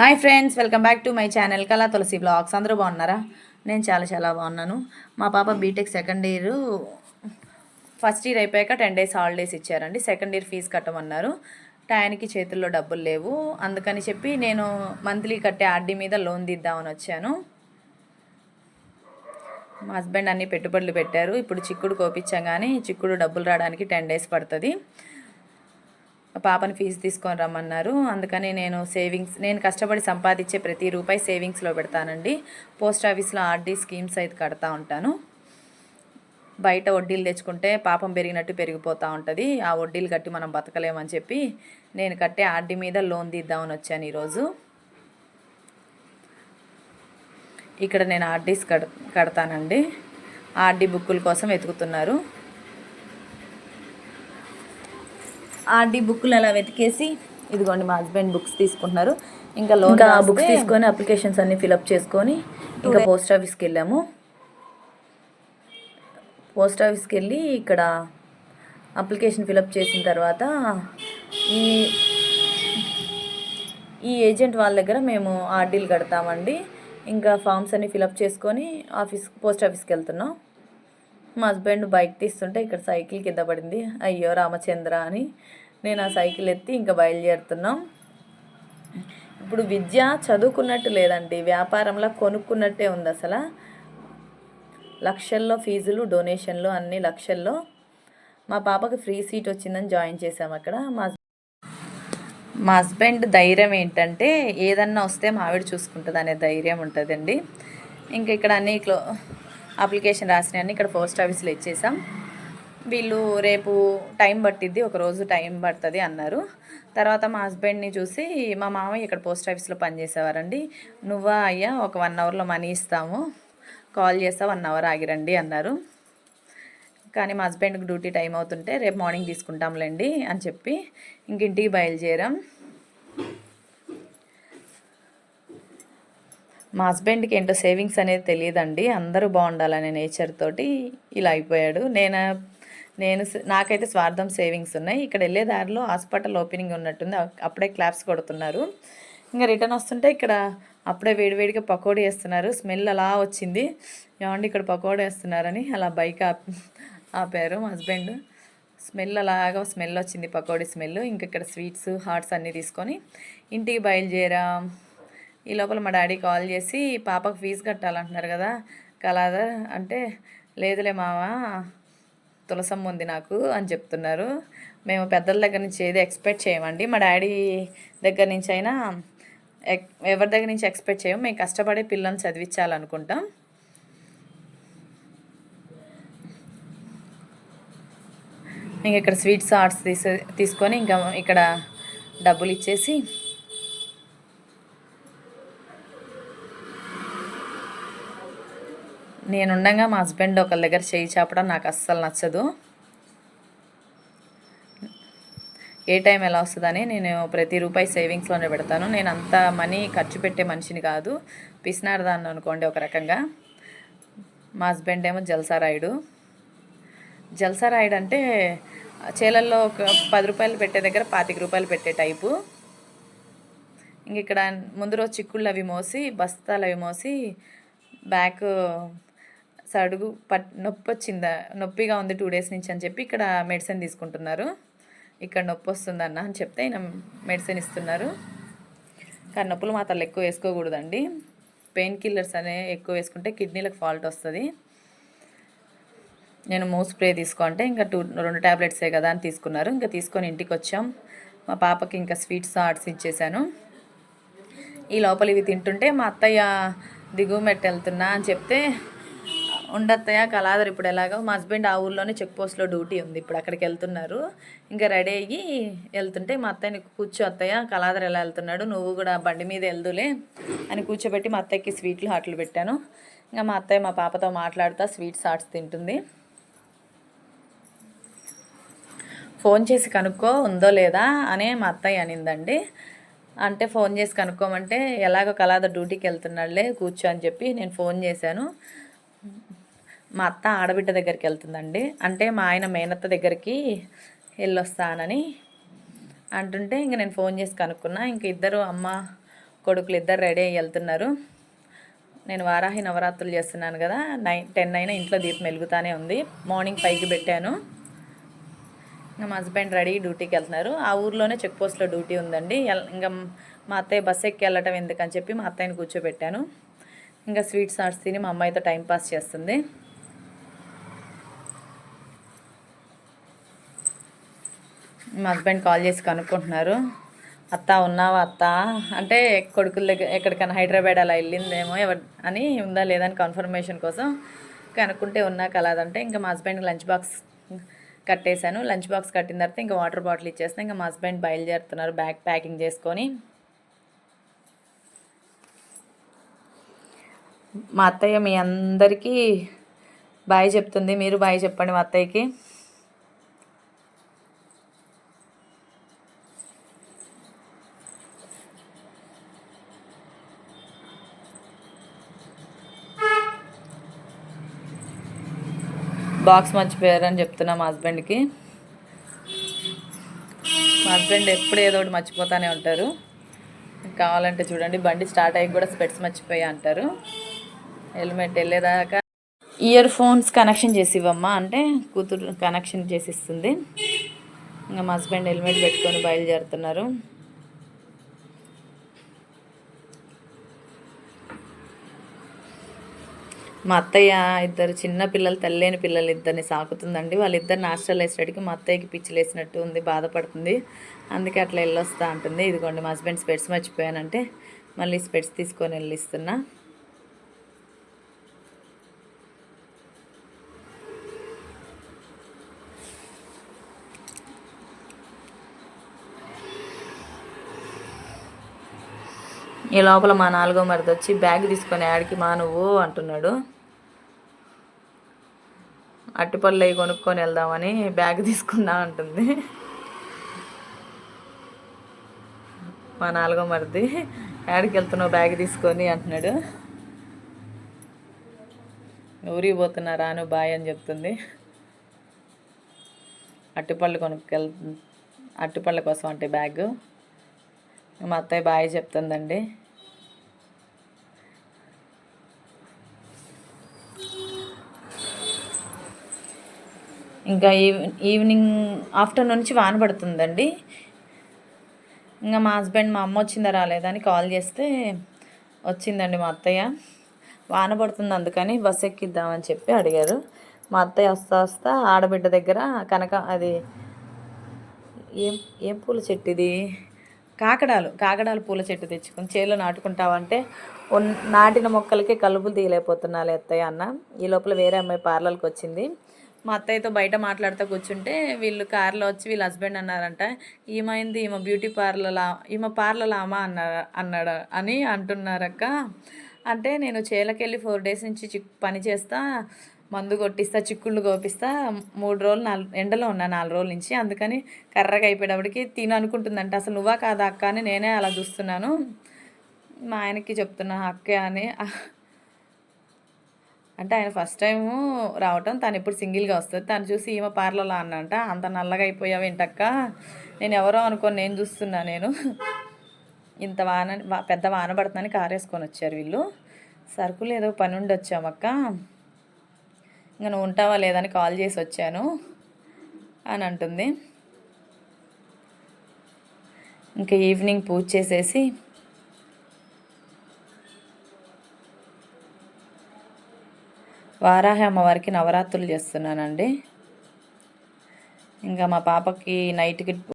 Hi friends welcome back to my channel Kala Tulasi blogs అందరూ బాగున్నారా? నేను చాలా చాలా బాగున్నాను. మా పాప BTech second year first year అయిపోయాక టెన్ డేస్ హాలిడేస్ ఇచ్చారండి. సెకండ్ ఇయర్ ఫీజు కట్టమన్నారు. టయానికి చేతుల్లో డబ్బులు లేవు. అందుకని చెప్పి నేను మంత్లీ కట్టే ఆర్డీ మీద లోన్ తీద్దామని వచ్చాను. మా హస్బెండ్ అన్ని పెట్టుబడులు పెట్టారు. ఇప్పుడు చిక్కుడు కోపించాం కానీ చిక్కుడు డబ్బులు రావడానికి టెన్ డేస్ పడుతుంది. పాపని ఫీజు తీసుకొని రమ్మన్నారు. అందుకని నేను సేవింగ్స్ నేను కష్టపడి సంపాదించే ప్రతి రూపాయి సేవింగ్స్లో పెడతానండి. పోస్ట్ ఆఫీస్లో ఆర్డీ స్కీమ్స్ అయితే కడతా ఉంటాను. బయట వడ్డీలు తెచ్చుకుంటే పాపం పెరిగినట్టు పెరిగిపోతూ ఉంటుంది. ఆ వడ్డీలు కట్టి మనం బతకలేమని చెప్పి నేను కట్టే ఆర్డీ మీద లోన్ తీద్దామని వచ్చాను ఈరోజు. ఇక్కడ నేను ఆర్డీస్ కడ కడతానండి. ఆర్డీ బుక్కుల కోసం వెతుకుతున్నారు. ఆర్డీ బుక్లు అలా వెతికేసి ఇదిగోండి మా హస్బెండ్ బుక్స్ తీసుకుంటున్నారు. ఇంకా లోన్ ఇంకా బుక్స్ తీసుకొని అప్లికేషన్స్ అన్ని ఫిలప్ చేసుకొని ఇంకా పోస్ట్ ఆఫీస్కి వెళ్ళాము. పోస్ట్ ఆఫీస్కి వెళ్ళి ఇక్కడ అప్లికేషన్ ఫిలప్ చేసిన తర్వాత ఈ ఈ ఏజెంట్ వాళ్ళ దగ్గర మేము ఆర్డీలు కడతామండి. ఇంకా ఫామ్స్ అన్ని ఫిలప్ చేసుకొని ఆఫీస్ పోస్ట్ ఆఫీస్కి వెళ్తున్నాం. మా హస్బెండ్ బైక్ తీస్తుంటే ఇక్కడ సైకిల్ కింద పడింది. అయ్యో రామచంద్ర అని నేను ఆ సైకిల్ ఎత్తి ఇంకా బయలుదేరుతున్నాం. ఇప్పుడు విద్య చదువుకున్నట్టు లేదండి. వ్యాపారంలో కొనుక్కున్నట్టే ఉంది అసలు. లక్షల్లో ఫీజులు డొనేషన్లు అన్ని లక్షల్లో. మా పాపకి ఫ్రీ సీట్ వచ్చిందని జాయిన్ చేసాం అక్కడ. మా మా హస్బెండ్ ధైర్యం ఏంటంటే ఏదన్నా వస్తే మా ఆవిడ చూసుకుంటుంది అనే ధైర్యం ఉంటుందండి. ఇంకా ఇక్కడ అన్ని క్లో అప్లికేషన్ రాసినవన్నీ ఇక్కడ పోస్ట్ ఆఫీస్లో ఇచ్చేసాం. వీళ్ళు రేపు టైం పట్టిద్ది ఒక రోజు టైం పడుతుంది అన్నారు. తర్వాత మా హస్బెండ్ని చూసి మా మామయ్య ఇక్కడ పోస్ట్ ఆఫీస్లో పనిచేసేవారండి నువ్వా అయ్యా ఒక వన్ అవర్లో మనీ ఇస్తాము. కాల్ చేస్తా వన్ అవర్ ఆగిరండి అన్నారు. కానీ మా హస్బెండ్కి డ్యూటీ టైం అవుతుంటే రేపు మార్నింగ్ తీసుకుంటాంలేండి అని చెప్పి ఇంక ఇంటికి బయలుదేరాం. మా హస్బెండ్కి ఏంటో సేవింగ్స్ అనేది తెలియదండి. అందరూ బాగుండాలనే నేచర్ తోటి ఇలా అయిపోయాడు. నేను నేను నాకైతే స్వార్థం సేవింగ్స్ ఉన్నాయి. ఇక్కడ వెళ్ళే దారిలో హాస్పిటల్ ఓపెనింగ్ ఉన్నట్టుంది. అప్పుడే క్లాప్స్ కొడుతున్నారు. ఇంకా రిటర్న్ వస్తుంటే ఇక్కడ అప్పుడే వేడివేడిగా పకోడీ వేస్తున్నారు. స్మెల్ అలా వచ్చింది. ఏమండి ఇక్కడ పకోడీ వేస్తున్నారని అలా బైక్ ఆపారు మా హస్బెండ్. స్మెల్ అలాగా స్మెల్ వచ్చింది పకోడీ స్మెల్. ఇంకా ఇక్కడ స్వీట్స్ హాట్స్ అన్నీ తీసుకొని ఇంటికి బయలుదేరా. ఈ లోపల మా డాడీ కాల్ చేసి పాపకు ఫీజు కట్టాలంటున్నారు కదా కలాదా అంటే లేదులే మామ తులసమ్మ ఉంది నాకు అని చెప్తున్నారు. మేము పెద్దల దగ్గర నుంచి ఏది ఎక్స్పెక్ట్ చేయమండి. మా డాడీ దగ్గర నుంచి అయినా ఎక్- ఎవరి దగ్గర నుంచి ఎక్స్పెక్ట్ చేయము. మేము కష్టపడి పిల్లల్ని చదివించాలనుకుంటాం. ఇంక ఇక్కడ స్వీట్స్ ఆర్ట్స్ తీసే తీసుకొని ఇంకా ఇక్కడ డబ్బులు ఇచ్చేసి నేనుండగా మా హస్బెండ్ ఒకళ్ళ దగ్గర చేయి చాపడం నాకు అస్సలు నచ్చదు. ఏ టైం ఎలా వస్తుందని నేను ప్రతి రూపాయి సేవింగ్స్లోనే పెడతాను. నేను అంత మనీ ఖర్చు పెట్టే మనిషిని కాదు. పిసినారదాన్ని అనుకోండి ఒక రకంగా. మా హస్బెండ్ ఏమో జల్సారాయుడు. జల్సారాయుడు అంటే చేలల్లో ఒక పది రూపాయలు పెట్టే దగ్గర పాతిక రూపాయలు పెట్టే టైపు. ఇంక ఇక్కడ ముందు రోజు చిక్కుళ్ళు అవి మోసి బస్తాలు అవి మోసి బ్యాక్ సడుగు పట్ నొప్పి వచ్చిందా నొప్పిగా ఉంది టూ డేస్ నుంచి అని చెప్పి ఇక్కడ మెడిసిన్ తీసుకుంటున్నారు. ఇక్కడ నొప్పి వస్తుందన్న అని చెప్తే ఈయన మెడిసిన్ ఇస్తున్నారు. కానీ నొప్పులు మాత్రం ఎక్కువ వేసుకోకూడదండి. పెయిన్ కిల్లర్స్ అనే ఎక్కువ వేసుకుంటే కిడ్నీలకు ఫాల్ట్ వస్తుంది. నేను మూ స్ప్రే తీసుకుంటే ఇంకా టూ రెండు ట్యాబ్లెట్సే కదా అని తీసుకున్నారు. ఇంకా తీసుకొని ఇంటికి వచ్చాం మా పాపకి ఇంకా స్వీట్స్ ఆర్ట్స్ ఇచ్చేసాను. ఈ లోపల ఇవి తింటుంటే మా అత్తయ్య దిగువ మెట్టు వెళ్తున్నా అని చెప్తే ఉండత్తయ్య కలాదర్ ఇప్పుడు ఎలాగో మా హస్బెండ్ ఆ ఊర్లోనే చెక్ పోస్ట్లో డ్యూటీ ఉంది. ఇప్పుడు అక్కడికి వెళ్తున్నారు. ఇంకా రెడీ అయ్యి వెళ్తుంటే మా అత్తయ్యని కూర్చో అత్తయ్య కలాదర్ ఎలా వెళ్తున్నాడు నువ్వు కూడా బండి మీద వెళ్దులే అని కూర్చోబెట్టి మా అత్తయ్యకి స్వీట్లు హాట్లు పెట్టాను. ఇంకా మా అత్తయ్య మా పాపతో మాట్లాడుతూ స్వీట్స్ హాట్స్ తింటుంది. ఫోన్ చేసి కనుక్కో ఉందో లేదా అనే మా అత్తయ్య అనిందండి. అంటే ఫోన్ చేసి కనుక్కోమంటే ఎలాగో కలాద డ్యూటీకి వెళ్తున్నాడులే కూర్చో అని చెప్పి నేను ఫోన్ చేశాను. మా అత్త ఆడబిడ్డ దగ్గరికి వెళ్తుందండి. అంటే మా ఆయన మేనత్త దగ్గరికి వెళ్ళొస్తానని అంటుంటే ఇంక నేను ఫోన్ చేసి కనుక్కున్నా. ఇంక ఇద్దరు అమ్మ కొడుకులు ఇద్దరు రెడీ అయ్యి వెళ్తున్నారు. నేను వారాహి నవరాత్రులు చేస్తున్నాను కదా. నైన్ టెన్ అయినా ఇంట్లో దీపం వెలుగుతానే ఉంది. మార్నింగ్ పైకి పెట్టాను. ఇంకా మా హస్బెండ్ రెడీ డ్యూటీకి వెళ్తున్నారు. ఆ ఊర్లోనే చెక్ పోస్ట్లో డ్యూటీ ఉందండి. ఎల్- ఇంకా మా అత్తయ్య బస్ ఎక్కి వెళ్ళటం ఎందుకని చెప్పి మా అత్తయ్యని కూర్చోబెట్టాను. ఇంకా స్వీట్స్ ఆర్ట్స్ తిని మా అమ్మాయితో టైం పాస్ చేస్తుంది. మా హస్బెండ్ కాల్ చేసి కనుక్కుంటున్నారు. అత్త ఉన్నావా అత్త? అంటే కొడుకుల దగ్గర ఎక్కడికైనా హైదరాబాద్ అలా వెళ్ళిందేమో? ఎవరు అని ఉందా లేదా అని కన్ఫర్మేషన్ కోసం కనుక్కుంటే ఉన్నా కలదంటే ఇంకా మా హస్బెండ్కి లంచ్ బాక్స్ కట్టేశాను. లంచ్ బాక్స్ కట్టిన తర్వాత ఇంకా వాటర్ బాటిల్ ఇచ్చేస్తాను ఇంకా మా హస్బెండ్ బయలుదేరుతున్నారు బ్యాగ్ ప్యాకింగ్ చేసుకొని. మా అత్తయ్య మీ అందరికీ బాయ్ చెప్తుంది. మీరు బాయ్ చెప్పండి మా అత్తయ్యకి. బాక్స్ మర్చిపోయారని చెప్తున్నా మా హస్బెండ్కి. మా హస్బెండ్ ఎప్పుడు ఏదో ఒకటి మర్చిపోతానే ఉంటారు. కావాలంటే చూడండి బండి స్టార్ట్ అయ్యి కూడా స్పెట్స్ మర్చిపోయా అంటారు. హెల్మెట్ వెళ్ళేదాకా ఇయర్ ఫోన్స్ కనెక్షన్ చేసి ఇవ్వమ్మా అంటే కూతురు కనెక్షన్ చేసి ఇస్తుంది ఇంకా మా హస్బెండ్ హెల్మెట్ పెట్టుకొని బయలుదేరుతున్నారు. మా అత్తయ్య ఇద్దరు చిన్న పిల్లలు తల్లేని పిల్లలు ఇద్దరిని సాకుతుందండి. వాళ్ళిద్దరిని హాస్టల్ వేసేటికి మా అత్తయ్యకి పిచ్చిలేసినట్టు ఉంది బాధపడుతుంది. అందుకే అట్లా వెళ్ళొస్తా అంటుంది. ఇదిగోండి మా హస్బెండ్ స్పెట్స్ మర్చిపోయానంటే మళ్ళీ స్పెట్స్ తీసుకొని వెళ్ళిస్తున్నా. ఈ లోపల మా నాలుగో మరిది వచ్చి బ్యాగ్ తీసుకొని ఆడికి మా నువ్వు అంటున్నాడు. అట్టిపళ్ళు అవి కొనుక్కొని వెళ్దామని బ్యాగ్ తీసుకుందా అంటుంది. మా నాలుగో మరిది యాడికి వెళ్తున్నావు బ్యాగ్ తీసుకొని? అంటున్నాడు. ఊరికి పోతున్నా రాను బాయ్ అని చెప్తుంది. అట్టిపళ్ళు కొనుక్కెళ్ అట్టిపళ్ళ కోసం అంటే బ్యాగ్. మా అత్తయ్య బాయ్ చెప్తుందండి. ఇంకా ఈవినింగ్ ఆఫ్టర్నూన్ నుంచి వాన పడుతుందండి. ఇంకా మా హస్బెండ్ మా అమ్మ వచ్చిందా రాలేదా అని కాల్ చేస్తే వచ్చిందండి మా అత్తయ్య. వాన పడుతుంది అందుకని బస్ ఎక్కిద్దామని చెప్పి అడిగారు. మా అత్తయ్య వస్తా వస్తా ఆడబిడ్డ దగ్గర కనక అది ఏం ఏం పూల చెట్టు ఇది? కాకడాలు కాకడాలు పూల చెట్టు తెచ్చుకుని చేలో నాటుకుంటావంటే నాటిన మొక్కలకి కలుపులు తీయలేకపోతున్నాలే అత్తయ్య అన్న. ఈ లోపల వేరే అమ్మాయి పార్లర్కి వచ్చింది. మా అత్తయ్యతో బయట మాట్లాడుతూ కూర్చుంటే వీళ్ళు కార్లో వచ్చి వీళ్ళ హస్బెండ్ అన్నారంట ఈమైంది ఈమె బ్యూటీ పార్లర్ ఈమె పార్లర్ ఆమా అన్నారు అన్నాడు? అని అంటున్నారక్క. అంటే నేను చేలకెళ్ళి ఫోర్ డేస్ నుంచి చిక్ పని చేస్తా మందు కొట్టిస్తా చిక్కుళ్ళు కోపిస్తా మూడు రోజులు నాలుగు ఎండలో ఉన్నా నాలుగు రోజుల నుంచి. అందుకని కర్రగా అయిపోయేటప్పటికి తిను అనుకుంటుందంట అసలు నువ్వా కాదా అక్క? అని నేనే అలా చూస్తున్నాను. మా ఆయనకి చెప్తున్నా అక్కే అని. అంటే ఆయన ఫస్ట్ టైము రావటం తను ఇప్పుడు సింగిల్గా వస్తుంది. తను చూసి ఈమె పార్లర్లో అన్నంట అంత నల్లగా అయిపోయావు ఏంటక్క? నేను ఎవరో అనుకోని నేను చూస్తున్నా నేను. ఇంత వాన పెద్ద వాన పడుతుందని కారు వేసుకొని వచ్చారు వీళ్ళు. సరుకులు ఏదో పని ఉండి వచ్చామక్క ఇంకా నువ్వు ఉంటావా లేదని కాల్ చేసి వచ్చాను. అని అంటుంది. ఇంకా ఈవినింగ్ పూజ చేసేసి వారాహి అమ్మవారికి నవరాత్రులు చేస్తున్నానండి. ఇంకా మా పాపకి నైట్కి